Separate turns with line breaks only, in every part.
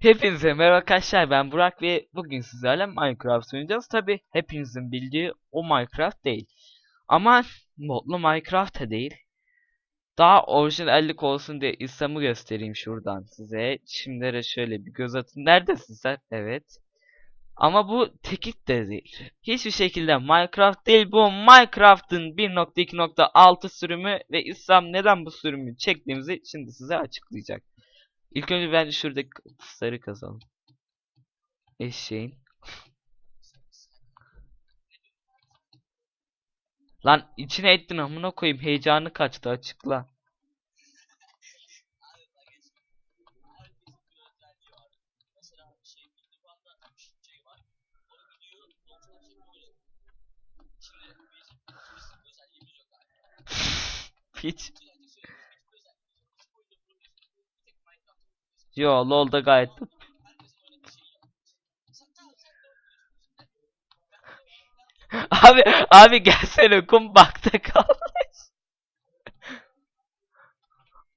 Hepinize merhaba arkadaşlar ben Burak ve bugün sizlerle Minecraft oynayacağız. Tabi hepinizin bildiği o Minecraft değil. Ama modlu Minecraft da değil. Daha orijinallik olsun diye İslam'ı göstereyim şuradan size. Şimdi de şöyle bir göz atın. Neredesin sen? Evet. Ama bu tekit de değil. Hiçbir şekilde Minecraft değil bu Minecraft'ın 1.2.6 sürümü ve İslam neden bu sürümü çektiğimizi şimdi size açıklayacak. İlk önce bence şuradaki sarı kazalım. Eşeğin. Lan içine ettin amına koyayım heyecanı kaçtı açıkla. Hiç. Yo LoL'da gayet Abi abi gelsene kum bakta kalmış.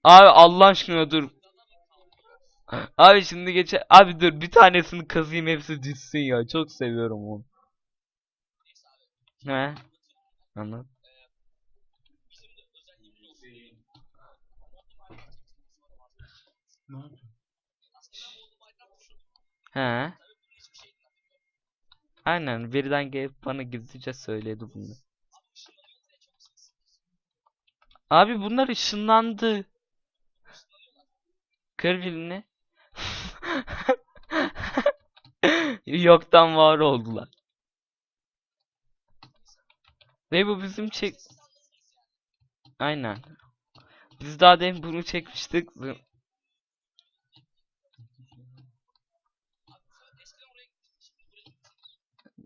Abi Allah aşkına dur. Abi şimdi geçe abi dur bir tanesini kazıyım hepsi düşsün ya. Çok seviyorum onu. He? Anlat. He? Aynen birden gelip bana gizlice söyledi bunu. Abi bunlar ışınlandı. Kır birini. Yoktan var oldular. Ve bu bizim çek... Aynen. Biz daha demin bunu çekmiştik.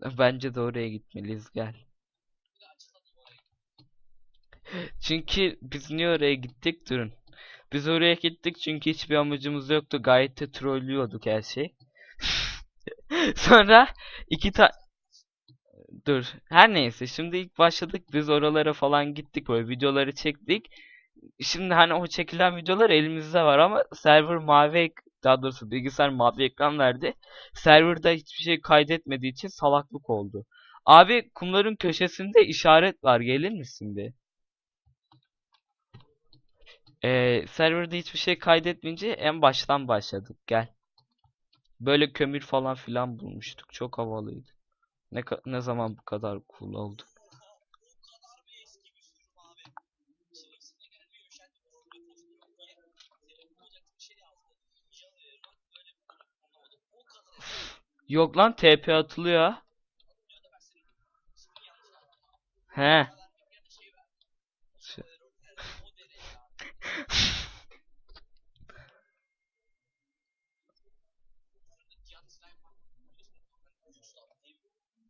Bence de oraya gitmeliyiz gel. Çünkü biz niye oraya gittik durun. Biz oraya gittik çünkü hiçbir amacımız yoktu. Gayet de trollüyorduk her şey. Sonra iki ta Dur. Her neyse şimdi ilk başladık biz oralara falan gittik böyle videoları çektik. Şimdi hani o çekilen videolar elimizde var ama server mavi daha doğrusu bilgisayar mavi ekran verdi. Serverda hiçbir şey kaydetmediği için salaklık oldu. Abi kumların köşesinde işaret var. Gelir misin bir? Ee, serverda hiçbir şey kaydetmeyince en baştan başladık. Gel. Böyle kömür falan filan bulmuştuk. Çok havalıydı. Ne ne zaman bu kadar cool oldu? Yok lan TP atılıyor. He.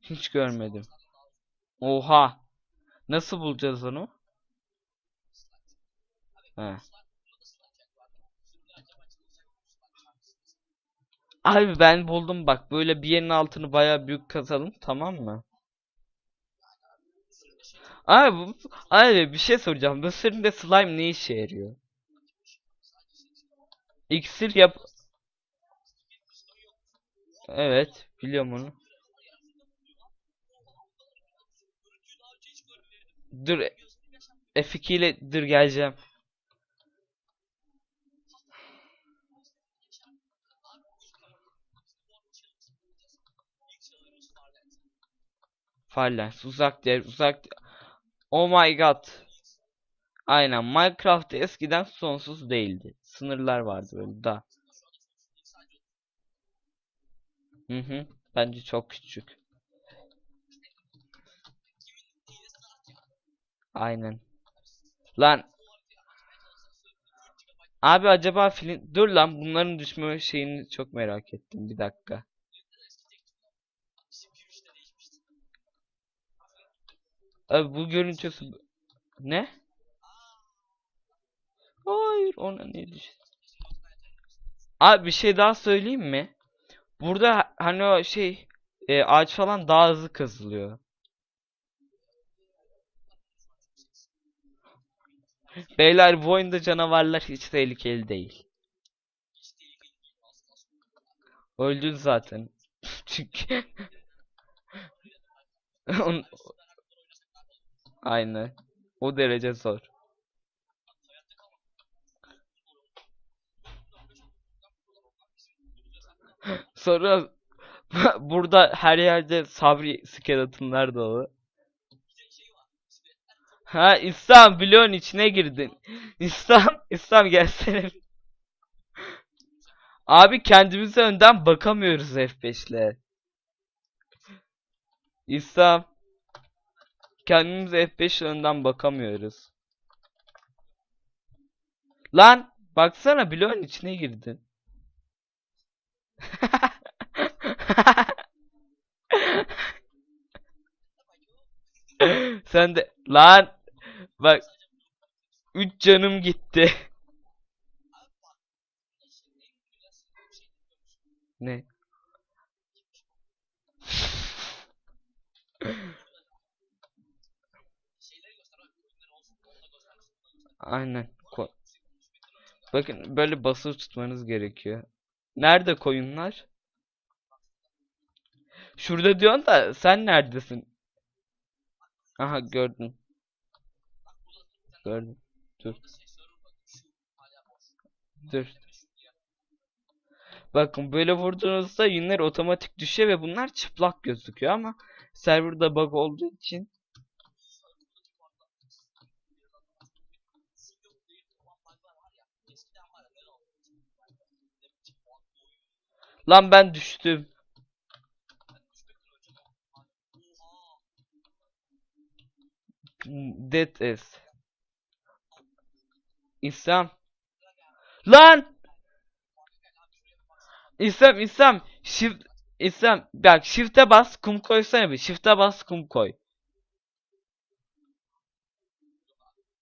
Hiç görmedim. Oha. Nasıl bulacağız onu? He. Abi ben buldum bak böyle bir yerin altını baya büyük kazalım tamam mı? Abi bu, abi bir şey soracağım. Bu sırrında slime ne işe yarıyor? İksir yap. Evet, biliyorum onu. Dur F2 ile dur geleceğim. Farlens uzak der uzak Oh my god. Aynen Minecraft eskiden sonsuz değildi. Sınırlar vardı böyle da. Hı hı. Bence çok küçük. Aynen. Lan. Abi acaba film... Dur lan bunların düşme şeyini çok merak ettim. Bir dakika. Abi bu görüntüsü ne? Hayır ona ne düş? Abi bir şey daha söyleyeyim mi? Burada hani o şey e, ağaç falan daha hızlı kazılıyor. Beyler bu oyunda canavarlar hiç tehlikeli değil. Öldün zaten. Çünkü Aynen. O derece zor. Sonra burada her yerde Sabri skeletonlar dolu. Ha İslam bloğun içine girdin. İslam İslam gelsene. Abi kendimize önden bakamıyoruz F5 ile. İslam kendimize F5 ile önden bakamıyoruz. Lan baksana bloğun içine girdin. Sen de lan bak 3 canım gitti. Ne? Aynen. Ko- Bakın böyle basılı tutmanız gerekiyor. Nerede koyunlar? Şurada diyorsun da sen neredesin? Aha gördüm. Gördüm. Dur. Dur. Bakın böyle vurduğunuzda yünler otomatik düşüyor ve bunlar çıplak gözüküyor ama serverda bug olduğu için Lan ben düştüm. Dead is. İslam. Lan! İslam İslam shift İslam bak shift'e bas kum koysana bir shift'e bas kum koy.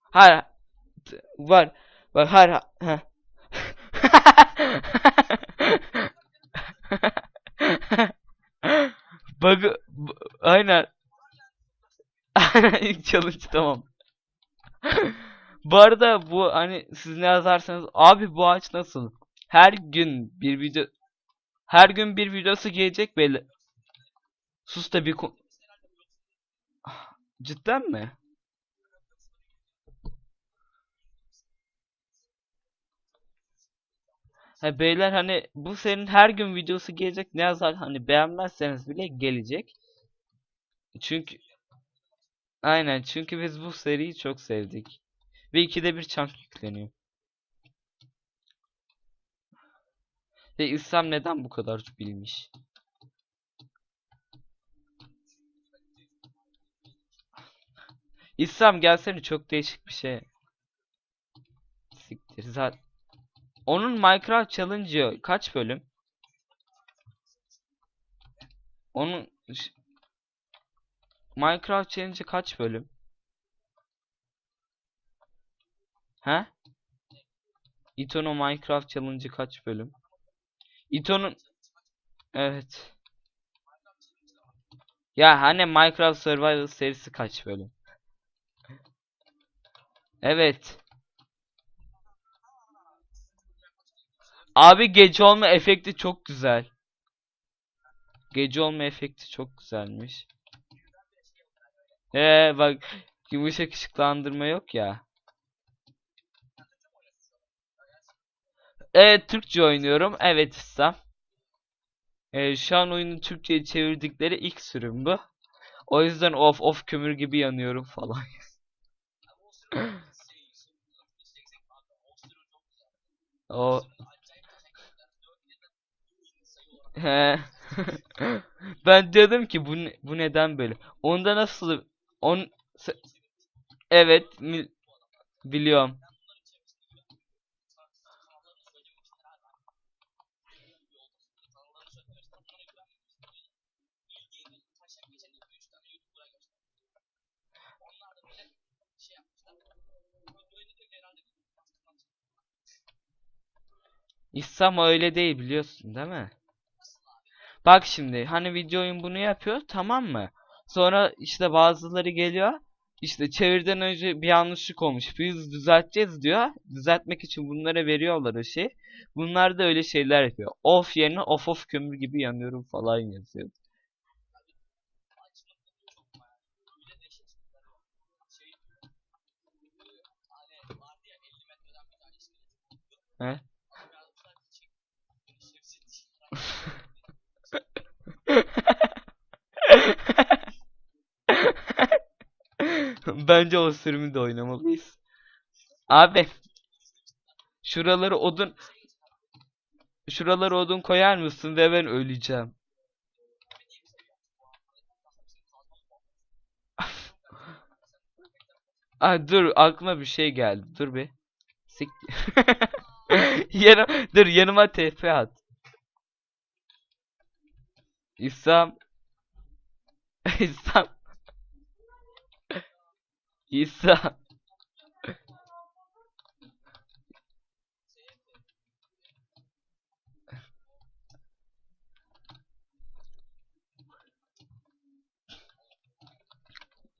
Hayır var bak hayır ha-. Bug bu- aynen İlk challenge tamam. Bu arada bu hani siz ne yazarsanız abi bu ağaç nasıl? Her gün bir video her gün bir videosu gelecek belli. Sus da bir ko- Cidden mi? He beyler hani bu senin her gün videosu gelecek ne yazar hani beğenmezseniz bile gelecek. Çünkü aynen çünkü biz bu seriyi çok sevdik. Ve ikide bir çank yükleniyor. Ve İslam neden bu kadar bilmiş? İslam gelsene çok değişik bir şey. Siktir zaten. Onun Minecraft Challenge'ı kaç bölüm? Onun Minecraft Challenge'ı kaç bölüm? He? Ito'nun Minecraft Challenge'ı kaç bölüm? Ito'nun Evet. Ya hani Minecraft Survival serisi kaç bölüm? Evet. Abi gece olma efekti çok güzel. Gece olma efekti çok güzelmiş. Ee bak yumuşak ışıklandırma yok ya. Evet Türkçe oynuyorum. Evet İslam. Ee, şu an oyunu Türkçe'ye çevirdikleri ilk sürüm bu. O yüzden of of kömür gibi yanıyorum falan. O Ben diyordum ki bu ne- bu neden böyle? Onda nasıl on Evet mi- biliyorum. İslam öyle değil biliyorsun değil mi? Bak şimdi hani video oyun bunu yapıyor tamam mı? Sonra işte bazıları geliyor işte çeviriden önce bir yanlışlık olmuş. Biz düzelteceğiz diyor. Düzeltmek için bunlara veriyorlar o şey. Bunlar da öyle şeyler yapıyor. Off yerine off off kömür gibi yanıyorum falan yazıyor. He? Bence o sürümü de oynamalıyız. Abi şuraları odun şuraları odun koyar mısın ve ben öleceğim. Aa, dur aklıma bir şey geldi. Dur bir. Sik. Yanım, dur yanıma TP at. İslam. İslam.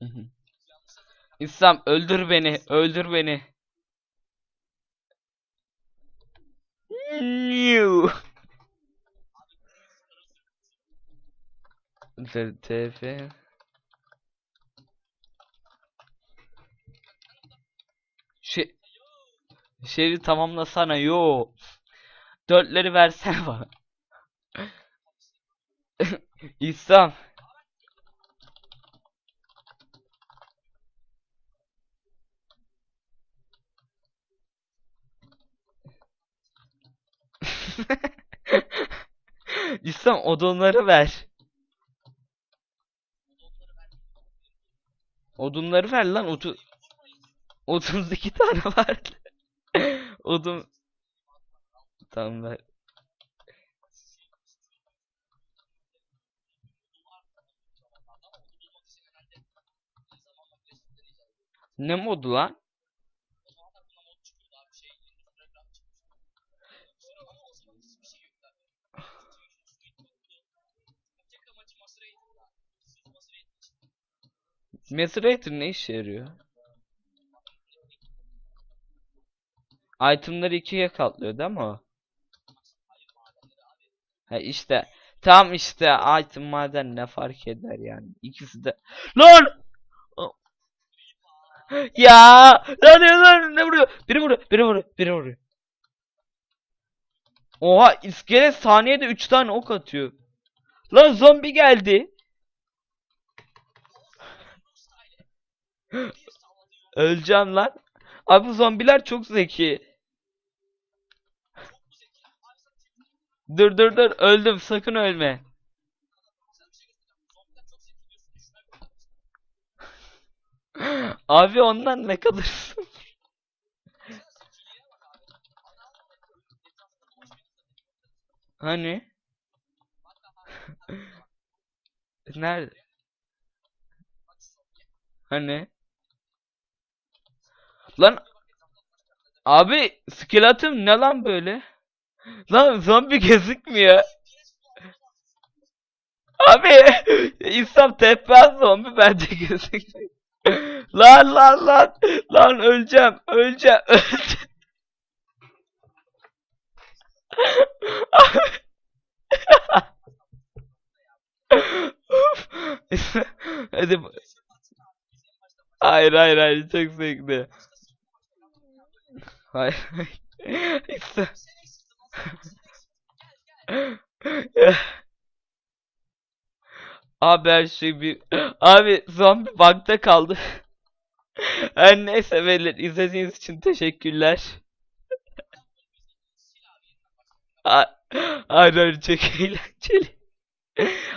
Hı. İslam öldür beni, öldür beni. Niu. TF. Şey, şehri tamamlasana yo. Dörtleri versene bana. İslam. İslam odunları ver. Odunları ver lan. Otu 32 tane var. Odun. Tamam ver. Ne modu lan? Macerator ne işe yarıyor? Itemları ikiye katlıyor değil mi o? Ha işte. Tam işte item maden ne fark eder yani. İkisi de. Lan! Ya! Lan ne lan ne vuruyor? Biri vuruyor, biri vuruyor, biri vuruyor. Oha iskelet saniyede 3 tane ok atıyor. Lan zombi geldi. Öleceğim lan. Abi bu zombiler çok zeki. Dur dur dur öldüm sakın ölme. Abi ondan ne kalırsın? Hani? Nerede? Hani? Lan abi skeletim ne lan böyle? Lan zombi gözükmüyor. Abi İslam tepez zombi bence gözükmüyor. Lan lan lan lan öleceğim öleceğim öleceğim. Hadi Hayır hayır hayır çok zevkli. Hayır. Abi her şey bir... Abi zombi bug'da kaldı. Her neyse beyler izlediğiniz için teşekkürler. Hayır hayır çok eğlenceli.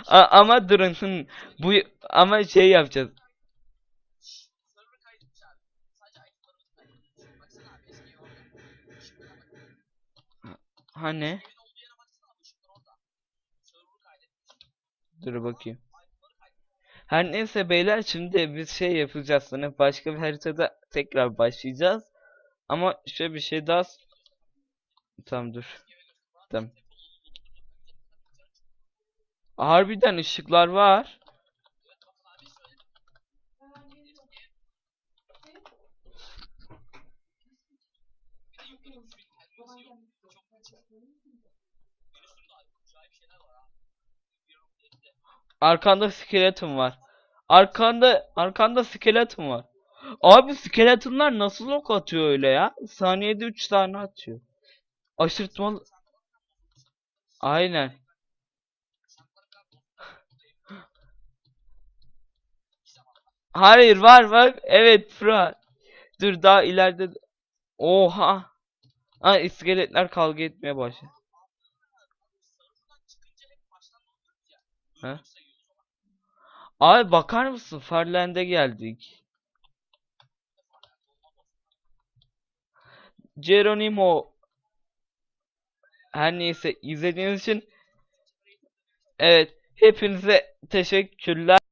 Ama durun bu ama şey yapacağız. Hani? Dur bakayım. Her neyse beyler şimdi biz şey yapacağız hani başka bir haritada tekrar başlayacağız. Ama şöyle bir şey daha Tamam dur. Tamam. Harbiden ışıklar var. Çok Arkanda skeleton var. Arkanda arkanda skeleton var. Abi skeletonlar nasıl ok atıyor öyle ya? Saniyede 3 tane atıyor. Aşırtmalı. Aynen. Hayır var bak. Evet Fırat. Dur daha ileride. Oha. Ha iskeletler kavga etmeye başladı. Ha? Abi bakar mısın? Farland'e geldik. Geronimo. Her neyse izlediğiniz için evet hepinize teşekkürler.